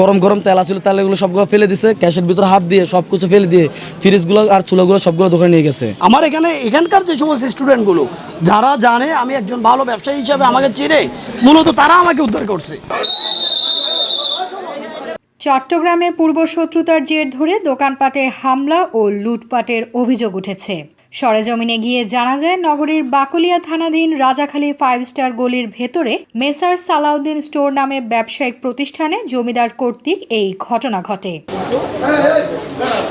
গরম গরম তেল আছিল তেলগুলো সবগুলো ফেলে দিছে ক্যাশের ভিতরে হাত দিয়ে সব কিছু ফেলে দিয়ে ফ্রিজগুলো আর চুলাগুলো সবগুলো দোকানে নিয়ে গেছে। আমার এখানে এখানকার যে সমস্ত স্টুডেন্টগুলো যারা জানে আমি একজন ভালো ব্যবসায়ী হিসাবে আমাকে চিনে মূলত তারা আমাকে উদ্ধার করছে। চট্টগ্রামে পূর্ব শত্রুতার জের ধরে দোকানপাটে হামলা ও লুটপাটের অভিযোগ উঠেছে। সরেজমিনে গিয়ে জানা যায়, নগরীর বাকলিয়া থানাধীন রাজাখালী ফাইভ স্টার গলির ভেতরে মেসার সালাউদ্দিন স্টোর নামে ব্যবসায়িক প্রতিষ্ঠানে জমিদার কর্তৃক এই ঘটনা ঘটে।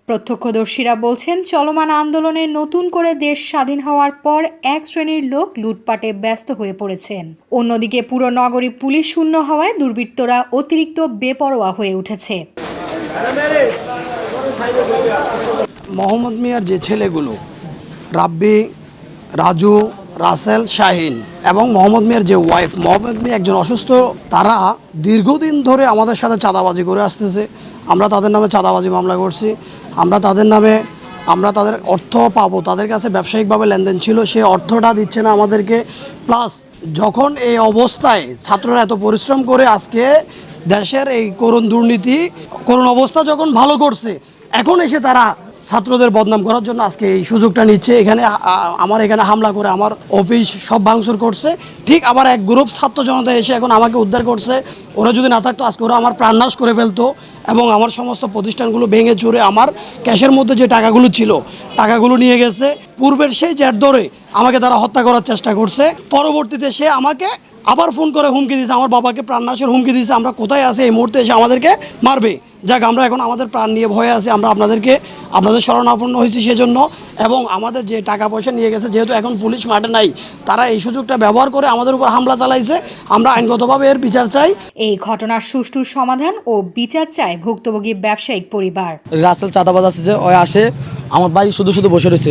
প্রত্যক্ষদর্শীরা বলছেন, চলমান আন্দোলনে নতুন করে দেশ স্বাধীন হওয়ার পর এক শ্রেণির লোক লুটপাটে ব্যস্ত হয়ে পড়েছেন। অন্যদিকে পুরো নগরী পুলিশ শূন্য হওয়ায় দুর্বৃত্তরা অতিরিক্ত বেপরোয়া হয়ে উঠেছে। মোহাম্মদ মিয়ার যে ছেলেগুলো রাব্বি, রাজু, রাসেল, শাহিন এবং মোহাম্মদ মিয়ার যে ওয়াইফ মোহাম্মদ মিয়া একজন অসুস্থ, তারা দীর্ঘদিন ধরে আমাদের সাথে চাঁদাবাজি করে আসতেছে। আমরা তাদের নামে চাঁদাবাজি মামলা করছি। আমরা তাদের নামে, আমরা তাদের অর্থ পাবো। তাদের কাছে ব্যবসায়িকভাবে লেনদেন ছিল সেই অর্থটা দিচ্ছে না আমাদেরকে। প্লাস যখন এই অবস্থায় ছাত্ররা এত পরিশ্রম করে আজকে দেশের এই করুণ দুর্নীতি, করুণ অবস্থা যখন ভালো করছে, এখন এসে তারা ছাত্রদের বদনাম করার জন্য আজকে এই সুযোগটা নিচ্ছে। এখানে আমার এখানে হামলা করে আমার অফিস সব ভাঙচুর করছে। ঠিক আবার এক গ্রুপ ছাত্র জনতা এসে এখন আমাকে উদ্ধার করছে। ওরা যদি না থাকতো, আজকে ওরা আমার প্রাণনাশ করে ফেলতো এবং আমার সমস্ত প্রতিষ্ঠানগুলো ভেঙে চুরে আমার ক্যাশের মধ্যে যে টাকাগুলো ছিল, টাকাগুলো নিয়ে গেছে। পূর্বের সেই জ্যাট ধরে আমাকে তারা হত্যা করার চেষ্টা করছে। পরবর্তীতে সে আমাকে আবার ফোন করে হুমকি দিয়েছে আমার বাবাকে প্রাণনাশের হুমকি দিয়েছে আমরা কোথায় আছি? এই মুহূর্তে এসে আমাদেরকে মারবে। যাক আমরা এখন আমাদের প্রাণ নিয়ে ভয়ে আছি আমরা আপনাদেরকে আপনাদের শরণাপন্ন হয়েছি সেজন্য। এবং আমাদের যে টাকা পয়সা নিয়ে গেছে যেহেতু এখন পুলিশ মাঠে নাই তারা এই সুযোগটা ব্যবহার করে আমাদের উপর হামলা চালাইছে। আমরা আইনগতভাবে এর বিচার চাই। এই ঘটনার সুষ্ঠু সমাধান ও বিচার চায় ভুক্তভোগী ব্যবসায়িক পরিবার। রাসেল চাঁদাবাজ আছে যে ওই আসে। আমার বাড়ি শুধু শুধু বসে রয়েছে।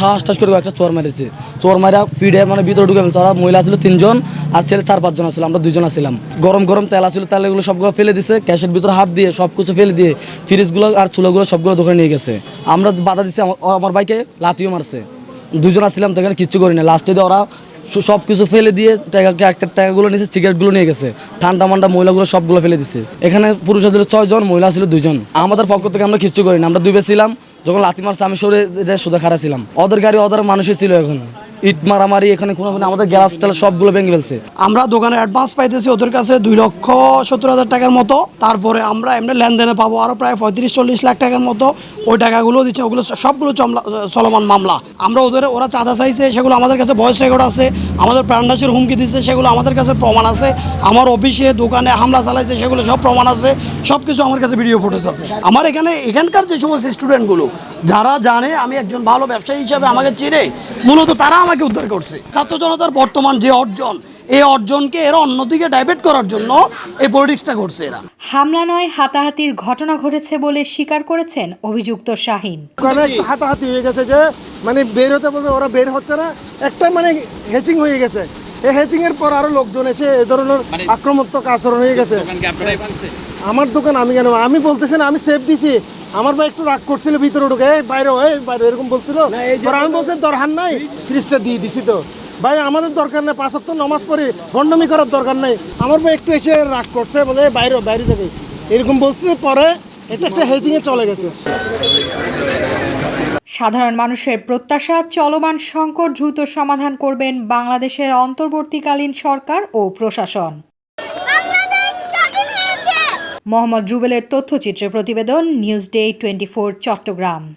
ঠাস ঠাস করে একটা চোর মেরেছে। চোর মারা পিঠে মানে ভিতরে ঢুকে ওরা মহিলা ছিল তিনজন আর ছেলে চার পাঁচজন ছিল আমরা দুজন ছিলাম গরম গরম তেল আছিল তেলগুলো সবগুলো ফেলে দিছে ক্যাশের ভিতরে হাত দিয়ে সব কিছু ফেলে দিয়ে ফ্রিজগুলো আর চুলোগুলো সবগুলো দোকানে নিয়ে গেছে। আমরা বাধা দিচ্ছি আমার- বাইকে লাতিও মারছে। দুজন আসছিলাম তো এখানে কিচ্ছু করি না লাস্টে দিয়ে ওরা সব কিছু ফেলে দিয়ে টাকা একটা টাকাগুলো নিয়েছে সিগারেটগুলো নিয়ে গেছে। ঠান্ডা মান্ডা মহিলাগুলো সবগুলো ফেলে দিছে। এখানে পুরুষ ছিল ছয়জন, মহিলা ছিল দুজন আমাদের পক্ষ থেকে আমরা কিচ্ছু করি না আমরা দুই ছিলাম যখন লাথি মারছে আমি সরে সোজা খারা ছিলাম। ওদের গাড়ি ওদের মানুষই ছিল এখন। ইট মারামারি এখানে কোনো আমাদের গ্যাস টেল সবগুলো ভেঙে ফেলছে। আমরা দোকানে অ্যাডভান্স পাইতেছি ওদের কাছে দুই লক্ষ সত্তর হাজার টাকার মতো। তারপরে আমরা এমনি লেনদেনে পাবো আরও প্রায় পঁয়ত্রিশ, চল্লিশ লাখ টাকার মতো। ওই টাকাগুলো দিচ্ছে, ওগুলো সবগুলো চলমান মামলা। আমরা ওদের ওরা চাঁদা চাইছে, সেগুলো আমাদের কাছে বয়স রেকর্ড আছে। আমাদের প্রাণনাশের হুমকি দিচ্ছে, সেগুলো আমাদের কাছে প্রমাণ আছে। আমার অফিসে দোকানে হামলা চালাইছে, সেগুলো সব প্রমাণ আছে। সব কিছু আমার কাছে ভিডিও ফুটেজ আছে। আমার এখানে এখানকার যে সমস্ত স্টুডেন্টগুলো যারা জানে আমি একজন ভালো ব্যবসায়ী হিসাবে আমাকে চিনে, মূলত তারা আমাকে উদ্ধার করছে। ছাত্র জনতার বর্তমান যে অর্জন এই অর্জনকে এরা অন্যদিকে ডাইভার্ট করার জন্য এই পলিটিক্সটা করছে এরা। হামলা নয় হাতাহাতির ঘটনা ঘটেছে বলে স্বীকার করেছেন অভিযুক্ত শাহিন। হাতাহাতি হয়ে গেছে যে মানে বের হতে বলতে ওরা বের হচ্ছে না একটা মানে হেচিং হয়ে গেছে। এই হ্যাচিং এর পর আরও লোকজন এসে এ ধরনের আক্রমণাত্মক আচরণ হয়ে গেছে। আমার দোকান আমি কেন আমি বলতেছি না আমি সেফ দিছি। আমার ভাই একটু রাগ করছিল ভিতরে ঢুকে "এই বাইরে এই বাইরে এরকম বলছিল। আমি বলছি দরকার নাই? ফ্রিজটা দিয়ে দিছি তো। ভাই আমাদের দরকার নাই পাঁচ সপ্তাহ নমাজ পড়ে ভণ্ডমি করার দরকার নাই। আমার ভাই একটু এসে রাগ করছে বলে বাইরে বাইরে যাবে। এরকম বলছিল পরে এটা একটা হেজিংয়ে চলে গেছে। সাধারণ মানুষের প্রত্যাশা চলমান সংকট দ্রুত সমাধান করবেন বাংলাদেশের অন্তর্বর্তীকালীন সরকার ও প্রশাসন। মোহাম্মদ রুবেলের তথ্যচিত্রের প্রতিবেদন নিউজ ডে টোয়েন্টি চট্টগ্রাম।